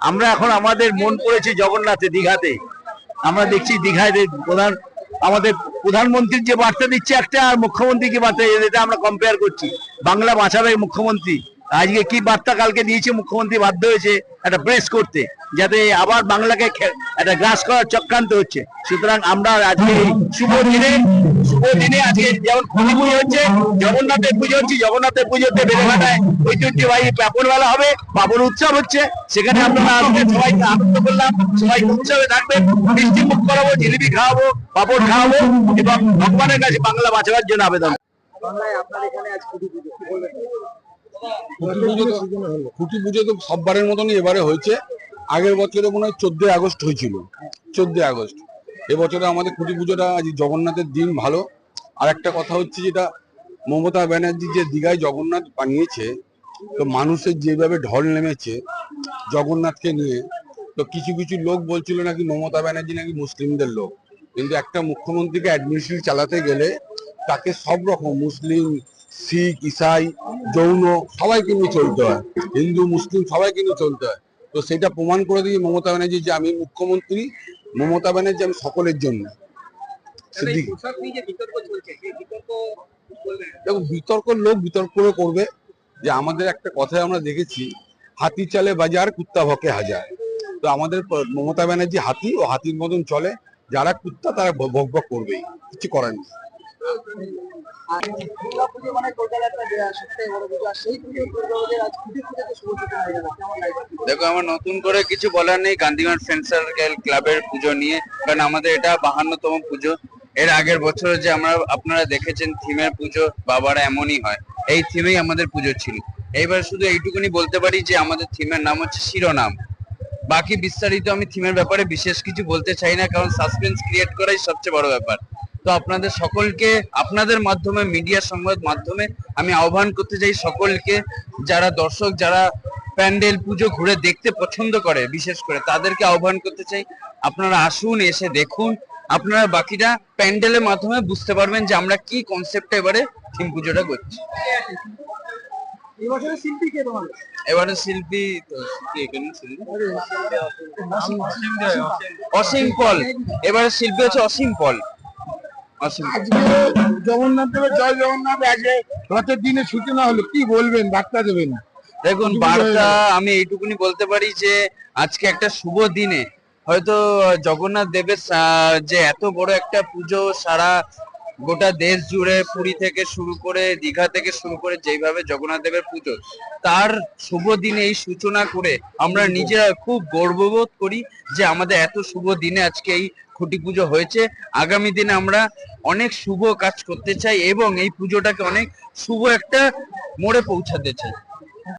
আমার? এখন আমাদের মন পড়েছি জগন্নাথে দীঘাতে। আমরা দেখছি দীঘায় প্রধান, আমাদের প্রধানমন্ত্রীর যে বার্তা দিচ্ছে একটা আর মুখ্যমন্ত্রী কি বার্তা এটা আমরা কম্পেয়ার করছি। বাংলা বাঁচাবে মুখ্যমন্ত্রী। আজকে কি বার্তা কালকে দিয়েছে মুখ্যমন্ত্রী বাধ্য হয়েছে একটা প্রেস করতে, যাতে আবার বাংলাকে একটা গ্রাস করার চক্রান্ত হচ্ছে। সুতরাং আমরা আজকে শুভ দিনে শুভ দিনে আজকে যেমন খুলি পুজো হচ্ছে, জগন্নাথের পুজো হচ্ছে, জগন্নাথের পুজোতে বেড়েঘাটায় ঐতিহ্যবাহী পাপন মেলা হবে, পাপন উৎসব হচ্ছে, সেখানে আপনারা আসবেন সবাইকে আনন্দ করলাম, সবাই উৎসবে থাকবেন, মিষ্টি মুখ করাবো, জিলিপি খাওয়াবো, পাপড় খাওয়াবো, এবং ভগবানের কাছে বাংলা বাঁচাবার জন্য আবেদন বাংলায় আপনার এখানে আজ খুঁটি পুজো। খুঁটি পুজো তো সববারের মতনই এবারে হয়েছে। আগের বছরে মনে হয় চোদ্দই আগস্ট হয়েছিল। চোদ্দই আগস্ট। এবছরে আমাদের খুঁটি পুজোটা আজ জগন্নাথের দিন ভালো। আর একটা কথা হচ্ছে যেটা মমতা ব্যানার্জি যে দীঘায় জগন্নাথ বানিয়েছে, তো মানুষের যেভাবে ঢল নেমেছে জগন্নাথকে নিয়ে, তো কিছু কিছু লোক বলছিল নাকি মমতা ব্যানার্জি নাকি মুসলিমদের লোক। কিন্তু একটা মুখ্যমন্ত্রীকে অ্যাডমিনিস্ট্রেশন চালাতে গেলে তাকে সব রকম মুসলিম, শিখ, ইসাই যৌন সবাইকে নিয়ে চলতে হয়। হিন্দু মুসলিম সবাইকে নিয়ে চলতে হয়। তো সেটা প্রমাণ করে দিয়ে মমতা ব্যানার্জি যে আমি মুখ্যমন্ত্রী মমতা ব্যানার্জি আমি সকলের জন্য। দেখো বিতর্ক লোক বিতর্ক করে করবে। যে আমাদের একটা কথায় আমরা দেখেছি হাতি চালে বাজার কুত্তা ভকে হাজার। তো আমাদের মমতা ব্যানার্জি হাতি ও হাতির মতন চলে। যারা কুত্তা তারা ভক ভক করবেই। কিছু করার নেই। দেখো, আমার নতুন করে কিছু বলার নেই। গান্ধীগঞ্জ ফ্রেন্ড সার্কেল ক্লাবের পুজো নিয়ে, কারণ আমাদের এটা বাহান্নতম পুজো। এর আগের বছর যে আমরা, আপনারা দেখেছেন থিমের পুজো, বাবারা এমনই হয়। এই থিমেই আমাদের পুজো ছিল। এইবার শুধু এইটুকুনি বলতে পারি যে আমাদের থিমের নাম হচ্ছে শিরোনাম। বাকি বিস্তারিত আমি থিমের ব্যাপারে বিশেষ কিছু বলতে চাই না, কারণ সাসপেন্স ক্রিয়েট করাই সবচেয়ে বড় ব্যাপার। তো আপনাদের সকলকে আপনাদের মাধ্যমে মিডিয়া সংবাদ মাধ্যমে আমি আহ্বান করতে চাই সকলকে যারা দর্শক যারা প্যান্ডেল পুজো ঘুরে দেখতে পছন্দ করে বিশেষ করে তাদেরকে আহ্বান করতে চাই। আপনারা আসুন এসে দেখুন। আপনারা বাকিটা প্যান্ডেলের মাধ্যমে বুঝতে পারবেন যে আমরা কি কনসেপ্টে এবারে থিম পুজোটা করছি। এবারে শিল্পী তো কি অসীম পল। এবারে শিল্পী হচ্ছে অসীম পল। আজকে জগন্নাথ দেবের জয় জগন্নাথ আজকে রথের দিনে সূচনা হলো কি বলবেন? বার্তা দেবেন। দেখুন বার্তা আমি এইটুকুনি বলতে পারি যে আজকে একটা শুভ দিনে হয়তো জগন্নাথ দেবের যে এত বড় একটা পুজো সারা গোটা দেশ জুড়ে পুরী থেকে শুরু করে দীঘা থেকে শুরু করে যেইভাবে জগন্নাথ দেবের পুজো, তার শুভ দিনে এই সূচনা করে আমরা নিজেরা খুব গর্ববোধ করি যে আমাদের এত শুভ দিনে আজকে এই খুঁটি পুজো হয়েছে। আগামী দিনে আমরা অনেক শুভ কাজ করতে চাই এবং এই পুজোটাকে অনেক শুভ একটা মোড়ে পৌঁছাতে চাই।